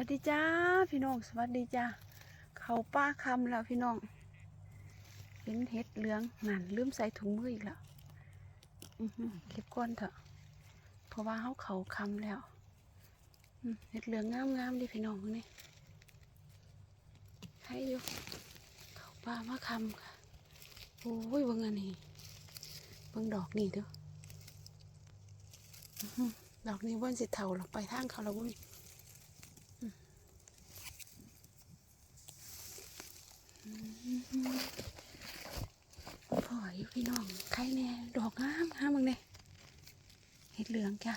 วัสดีจ้าพี่น้องสวัสดีจ้าเขาป้าคำแล้วพี่น้องเห็นเห็ดเหลืองนั่นลืมใส่ถุงมืออีกแล้วเก็บก้อนเถอะเพราะว่าเขาเขาคำแล้วเห็ดเหลืองงามงามๆดิพี่น้องนี่ให้อยู่เขาป้ามาคำค่ะโอ้ยเบิ่งอันนี้เบิ่งดอกนี่เด้อดอกนี้ว่นสิเท่าหรอกไปทางเขาและวุ้น พ่ออยู่พี่น้องใครแน่ดอกงามงามมึงเนี่ยเห็ดเหลืองจ้ะ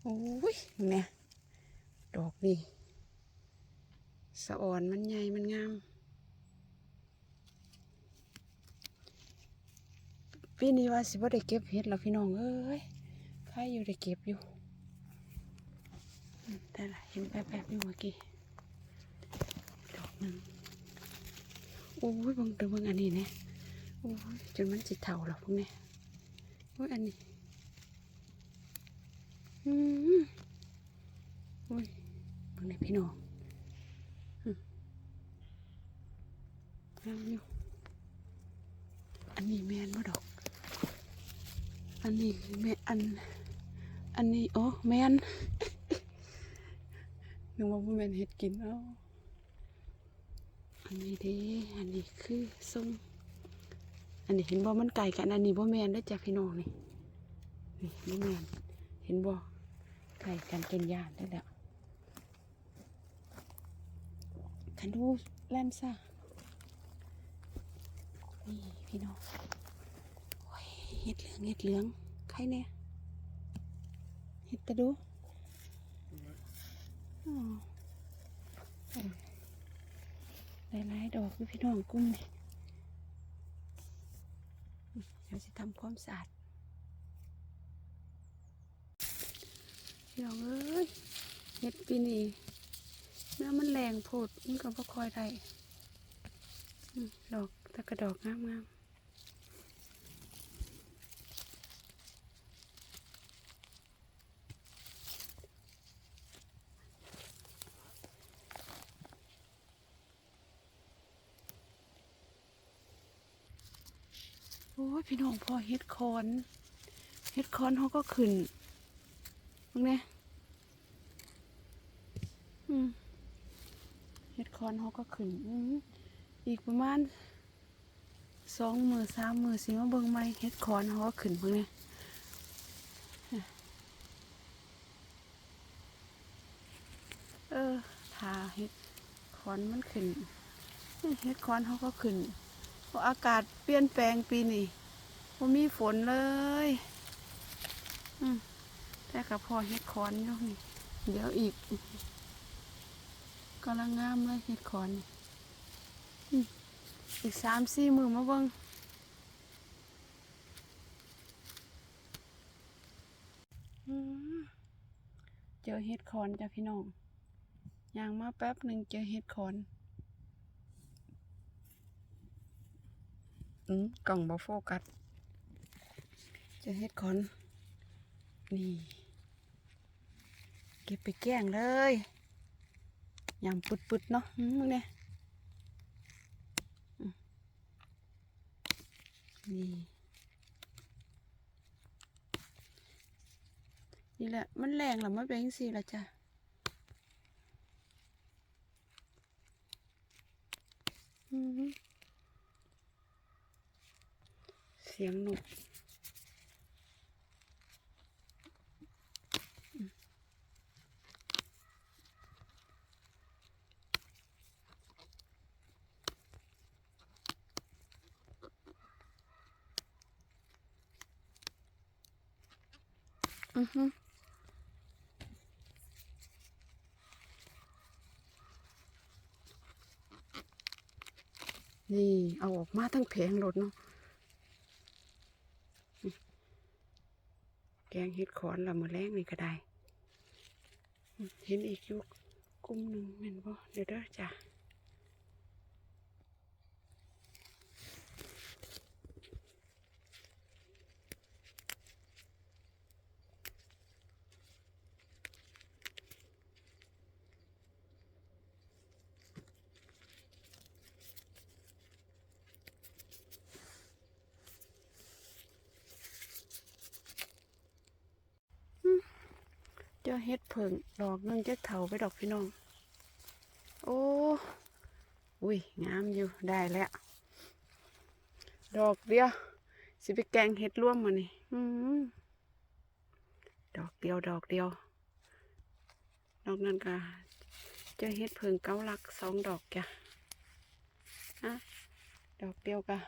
โอ้ยมึงเนี่ยดอกนี่สะอ่อนมันใหญ่มันงาม ปีนี้ว่าสิบ่ได้เก็บเห็ดแล้วพี่น้องเอ้ยใครอยู่ได้เก็บอยู่แต่ละเห็นแป๊บๆอยู่เมื่อกี้ดอกหนึ่ง โอ้ยบังเติมบังอันนี้เนี่ยโอ้ยจนมันจิเท่าหรอพวกเนี้ยโอ้ยอันนี้อืมโอ้ยบังในพี่น้องอืมงามอยู่อันนี้แมนบ่ดอก อันนี้แมนอัน อันนี้โอ้แมนนึกว่าบ่แมนเห็ดกินเอา อันนี้เด้อันนี้คือส้มอันนี้เห็นบ่มันไก่กัน อันนี้บ่แมนได้จ้ะพี่น้องนี่ นี่บ่แมนเห็นบ่ไก่กันจนยานได้แล้วคันดูแล่นซ่านี่พี่น้องโอ้ยเห็ดเหลืองเห็ดเหลืองใครเนี่ยเห็ดตะดูอ๋อ หลายๆดอกอยู่พี่น้องกุ้งนี่เดี๋ยวจะทำความสะอาดพี่น้องเอ้ยเห็ดปีนี้เนื้อมันแรงโพดมันก็บ่คอยได้ดอกแต่กระดอกงามๆ โอ้ยพี่น้องพอเห็ดคอนเห็ดคอนเขาก็ขึ้นมึงเนี่ยเห็ดคอนเขาก็ขึ้นอีกประมาณสองมือสามมือสิมาเบิ่งไหมเห็ดคอนเขาก็ขึ้นมึงเนี่ยเออทาเห็ดคอนมันขึ้นเห็ดคอนเขาก็ขึ้น อากาศเปลี่ยนแปลงปีนี้บ่มีฝนเลยอืมแต่กับพอเห็ดคอนอยู่นี่เดี๋ยวอีกกำลังงามเลยเห็ดคอนอีกสามสี่มือมาเบิ่งเจอเห็ดคอนจ้ะพี่น้องย่างมาแป๊บหนึ่งเจอเห็ดคอน อืกล่องบอโฟกัสเจอเห็ดคอนนี่ เก็บไปแกล้งเลยยำปุดๆเนาะมึงเนี่ยนี่นี่แหละ มันแรงหรอมันเป็นสิละจ้ะอืมเสียงนกอือฮึนี่ เอาออกมาทั้งแผงรถเนาะ แกงเห็ดขอนละมือแรงนี่ก็ได้ เห็นอีกยุกกุ้มหนึ่งเห็นบ่เดี๋ยวเด้อจ้ะ เจ้าเฮ็ดเผิงดอกหนึงเจ้าเถาไปดอกพี่น้อง โอ้อุ้ยงามอยู่ได้แล้ว ดอกเดียวสิไปแกงเห็ดร่วมมานี่อืมดอกเดียวดอกเดียวดอกนั้นก็เจะเฮ็ดเพิงเก้าลักสองดอกจ้ะฮะดอกเดียวกะ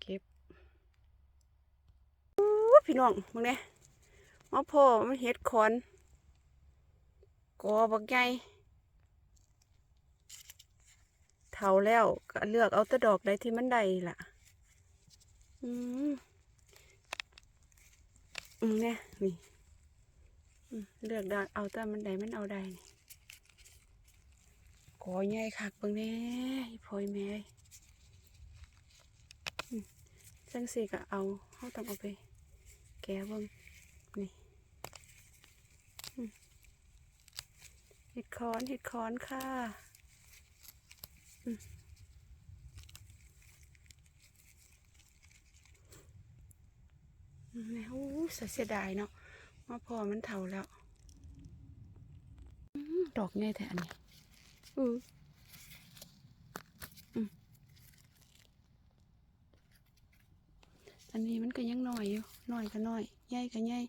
เก็บอู้ พี่น้องมึงเนี่ยมาพ่อมันเฮ็ดคอนกอบักใหญ่เท่าแล้วก็เลือกเอาแต่ดอกใดที่มันได้ล่ะ อืมอืมเนี่ยนี่เลือกได้เอาแต่มันใดมันเอาได้นี่กอใหญ่คักเบิ่งแหน่อีพ่อยแม่จังสี่ก็เอาเฮาต้องเอาไป แกะเบิ่งนี่อืมเห็ดคอนเห็ดคอนค่ะอืมอืมโอ้เสียดายเนาะว่าพอมันเท่าแล้วอื้อดอกไงแต่อันนี้อืออื อันนี้มันก็ยังหน้อยอยู่น้อยก็น้อยใหญ่ก็ใหญ่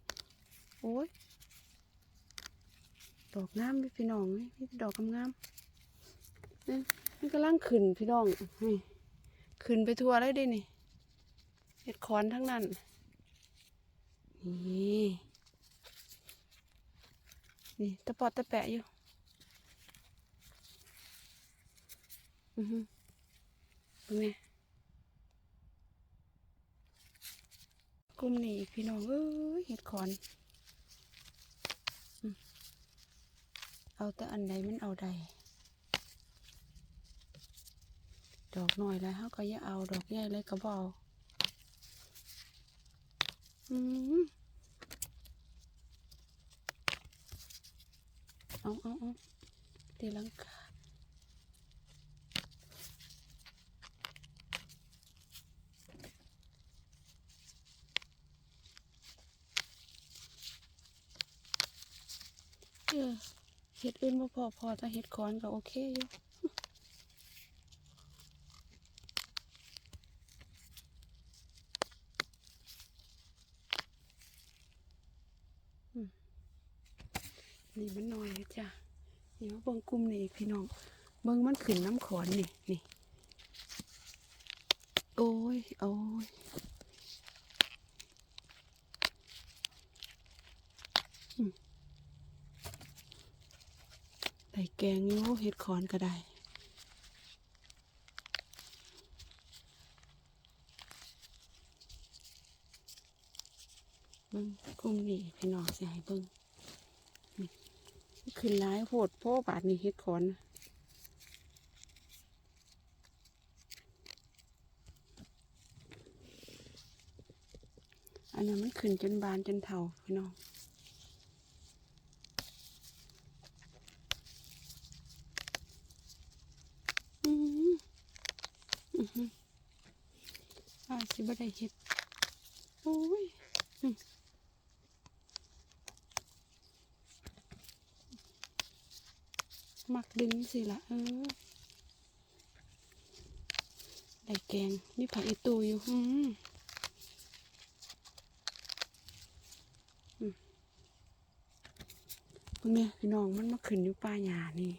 โอ้ยดอกงามพี่น้องเอ้ยมีแต่ดอกงามนี่มันกำลังขึ้นพี่น้องนี่ขึ้นไปทั่วเลยเดินี่เห็ดคอนทั้งนั้นนี่นี่ตะปอดตะแปะอยู่อือฮึตรงนี้ กลุ่มนี้พี่น้องเอ้ยเห็ดขอนเอาแต่อันใดมันเอาใดดอกหน่อยแล้วเขาก็อย่าเอาดอกใหญ่เลยก็บเอาอืมเอาเอาเอาตีลังกาเออเห็ดอื่นบ่พอพอแต่เห็ดคอนก็โอเคอยู่นี่มันน้อยจ้ะนี่มาเบิ่งกลุ่มนี่อีกพี่น้อง เบิ่งมันขึ้นน้ำขอนนี่นี่ โอ้ย โอ้ย ได้แกงอยู่เห็ดขอนก็ได้เบิ่งกลุ่มนี่พี่น้องสิให้เบิ่งขึ้นหลายโพดโพบาทนี่เห็ดขอนนะอันนั้นมันขึ้นจนบานจนเท่าพี่น้อง อืมอือหืออา สิบ่ได้เห็ดโอ้ยมักดึงสิละเออได้แกงมีผักอีตูอยู่อืมอืมพวกเนี้ยพี่น้องมันมาขึ้นอยู่ป่าหญ้านี่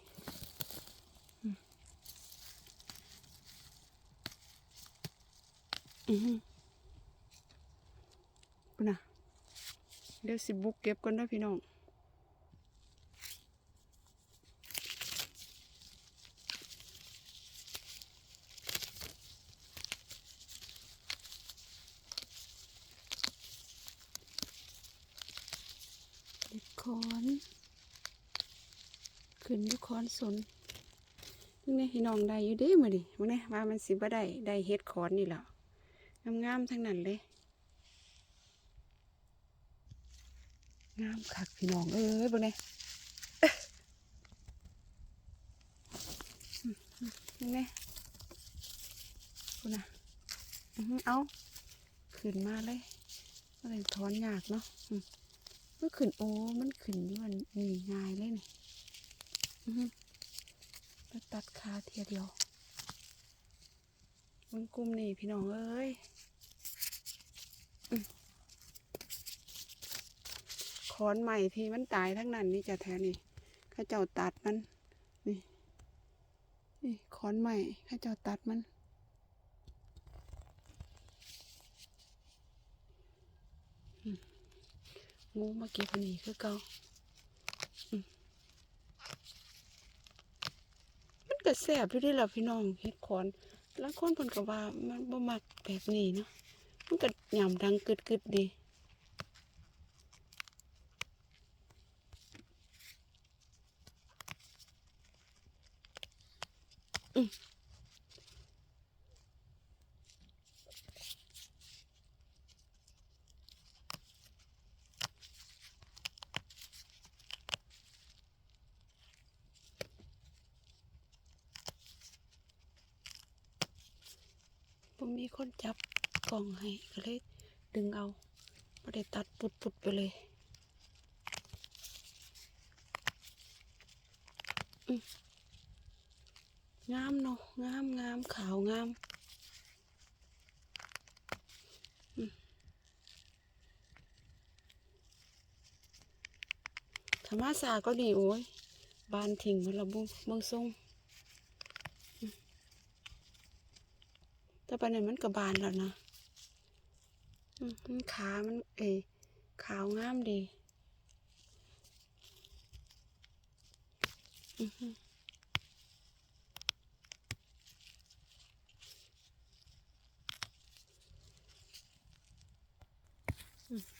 อือหือปุ่นน่ะเดี๋ยวสิบุกเก็บก่อนนะพี่น้องเด็ดคอนขึ้นอยู่คอนสนนี่พี่น้องได้อยู่เด้มาดิมึงเนี่ยว่ามันสิบ่ได้ได้เฮ็ดคอนนี่แหละ งามๆทั้งนั้นเลย งามคักพี่น้อง เอ้ยบ่เนี่ยนี่ไงคุณน่ะเอาขึ้นมาเลยอะไรถอนยากเนาะมันขึ้นโอ้ มันขึ้นนี่มันนี่ง่ายเลยนี่ตัดขาเทียเดียว มันกลุ่มนี่พี่น้องเอ้ยอขอนใหม่ที่มันตายทั้งนั้นนี่จะแท้นี่ข้าเจ้าตัดมัน นี่ นี่ขอนใหม่ข้าเจ้าตัดมันงูมาเก็บอันนี้คือเก่าอมันก็แซ่บอยู่เดีล่ะพี่น้องเฮ็ดขอน แล้วคนเพิ่นก็ว่ามันบ่มักแบบนี้เนาะมันก็ยำดังกึดๆดีอืม มีคนจับกล่องให้ก็เลยดึงเอาบ่ได้ตัดปุดๆไปเลยงามเนาะงามงามขาวงามธรรมศาสตร์ก็ดีโอ้ยบานทิ้งมันละบุเมืองทรงอืม แต่ปัจจุบันมันก็บานแล้วนะมันขา มันเอขาวงามดีอือหือ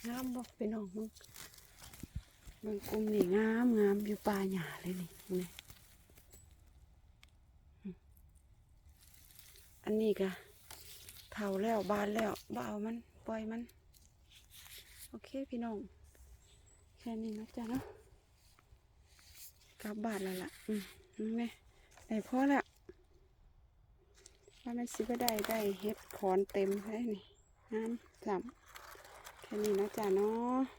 งามบอกไปน้องมึงเบิ่งกลุ่มนี่งามงามอยู่ป่าหญ้าเลยนี่นี่อันนี้ก็ เท่าแล้วบานแล้วบ่เอามันปล่อยมัน โอเคพี่น้อง แค่นี้นะจ๊ะเนาะกลับบ้านแล้วล่ะ อืมนี่ไงได้พอแล้วว่ามันสิบได้ได้เฮ็ดขอนเต็มเลยนี่งามสามแค่นี้นะจ๊ะเนาะ